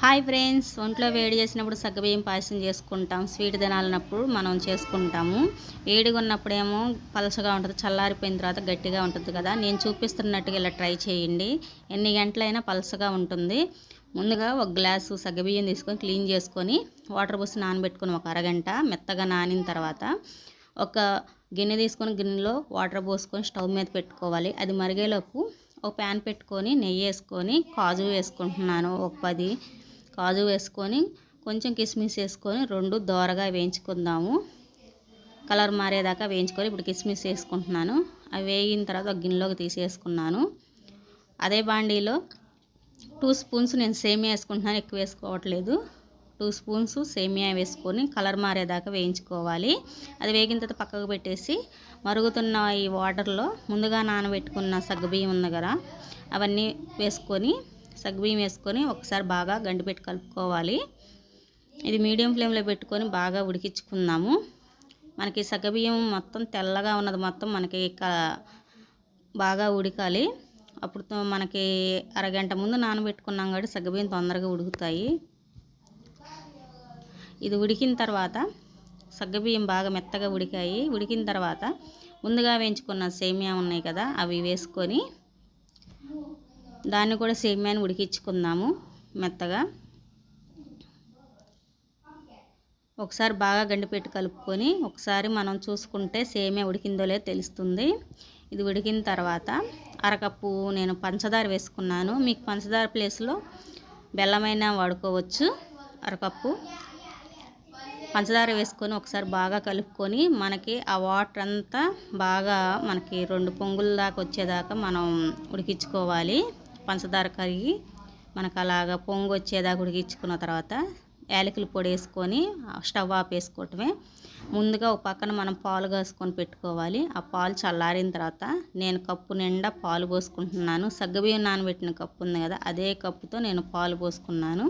Hi friends ఒంట్లో వేడి చేసినప్పుడు సగ్గుబియ్యం పాయసం చేసుకుంటాం. స్వీట్ తినాలన్నప్పుడు మనం చేసుకుంటాము. వేడిగా ఉన్నప్పుడేమో పలసగా ఉంటుంది చల్లారిపోయిన తర్వాత గట్టిగా ఉంటుంది కదా. నేను చూపిస్తున్నట్టుగా ఇలా ట్రై చేయండి. ఎన్ని గంటలైనా పలసగా ఉంటుంది. ముందుగా ఒక గ్లాసు సగ్గుబియ్యం తీసుకొని క్లీన్ చేసుకొని వాటర్ పోసి నానబెట్టుకొని ఒక అరగంట మెత్తగా నానిన తర్వాత ఒక గిన్నె తీసుకొని గిన్నెలో వాటర్ పోసుకొని స్టవ్ మీద పెట్టుకోవాలి. అది మరిగేలోపు ఒక ప్యాన్ పెట్టుకొని నెయ్యి వేసుకొని కాజు వేసుకుంటున్నాను ఒక పది కాజు వేసుకొని కొంచెం కిస్మిస్ వేసుకొని రెండు దోరగా వేయించుకుందాము. కలర్ మారేదాకా వేయించుకొని ఇప్పుడు కిస్మిస్ వేసుకుంటున్నాను. అవి వేగిన తర్వాత ఒక గిన్నెలోకి తీసేసుకున్నాను. అదే బాండీలో టూ స్పూన్స్ నేను సేమియా వేసుకుంటున్నాను ఎక్కువ వేసుకోవట్లేదు. టూ స్పూన్స్ సేమియా వేసుకొని కలర్ మారేదాకా వేయించుకోవాలి. అది వేగిన తర్వాత పక్కకు పెట్టేసి మరుగుతున్న ఈ వాటర్లో ముందుగా నానబెట్టుకున్న సగ్గుబియ్యం ఉంది కదా అవన్నీ వేసుకొని సగ్గుబియ్యం వేసుకొని ఒకసారి బాగా గండి పెట్టి కలుపుకోవాలి. ఇది మీడియం ఫ్లేమ్లో పెట్టుకొని బాగా ఉడికించుకుందాము. మనకి సగ్గుబియ్యం మొత్తం తెల్లగా ఉన్నది మొత్తం మనకి బాగా ఉడకాలి. అప్పుడు మనకి అరగంట ముందు నానబెట్టుకున్నాం కాబట్టి సగ్గుబియ్యం తొందరగా ఉడుకుతాయి. ఇది ఉడికిన తర్వాత సగ్గుబియ్యం బాగా మెత్తగా ఉడికాయి. ఉడికిన తర్వాత ముందుగా వేయించుకున్న సేమియా ఉన్నాయి కదా అవి వేసుకొని దాన్ని కూడా సేమ్యాన్ని ఉడికించుకుందాము మెత్తగా. ఒకసారి బాగా గండిపెట్టి కలుపుకొని ఒకసారి మనం చూసుకుంటే సేమ్యా ఉడికిందో లేదో తెలుస్తుంది. ఇది ఉడికిన తర్వాత అరకప్పు నేను పంచదార వేసుకున్నాను. మీకు పంచదార ప్లేస్లో బెల్లమైనా వాడుకోవచ్చు. అరకప్పు. పంచదార వేసుకొని ఒకసారి బాగా కలుపుకొని మనకి ఆ వాటర్ అంతా బాగా మనకి రెండు పొంగుల దాకా వచ్చేదాకా మనం ఉడికించుకోవాలి. పంచదార కరిగి మనకు అలాగా పొంగు వచ్చేదాకా ఉడికించుకున్న తర్వాత యాలకుల పొడి వేసుకొని స్టవ్ ఆఫ్ వేసుకోవటమే. ముందుగా ఒక పక్కన మనం పాలు కాసుకొని పెట్టుకోవాలి. ఆ పాలు చల్లారిన తర్వాత నేను కప్పు నిండా పాలు పోసుకుంటున్నాను. సగ్గబియ్యం నానబెట్టిన కప్పు ఉంది కదా అదే కప్పుతో నేను పాలు పోసుకున్నాను.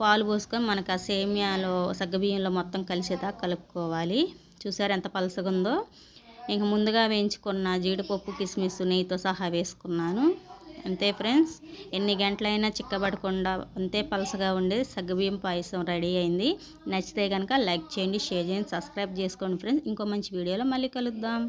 పాలు పోసుకొని మనకు ఆ సేమియాలో సగ్గబియ్యంలో మొత్తం కలిసేదాకా కలుపుకోవాలి. చూసారు ఎంత పలసగా ఉందో ఇంక ముందుగా వేయించుకున్న జీడిపప్పు కిస్మిస్ నెయ్యితో సహా వేసుకున్నాను. అంతే ఫ్రెండ్స్. ఎన్ని గంటలైనా చిక్కబడకుండా అంతే పలసగా ఉండేది సగ్గుబియ్యం పాయసం రెడీ అయింది. నచ్చితే కనుక లైక్ చేయండి షేర్ చేయండి సబ్స్క్రైబ్ చేసుకోండి ఫ్రెండ్స్. ఇంకో మంచి వీడియోలో మళ్ళీ కలుద్దాం.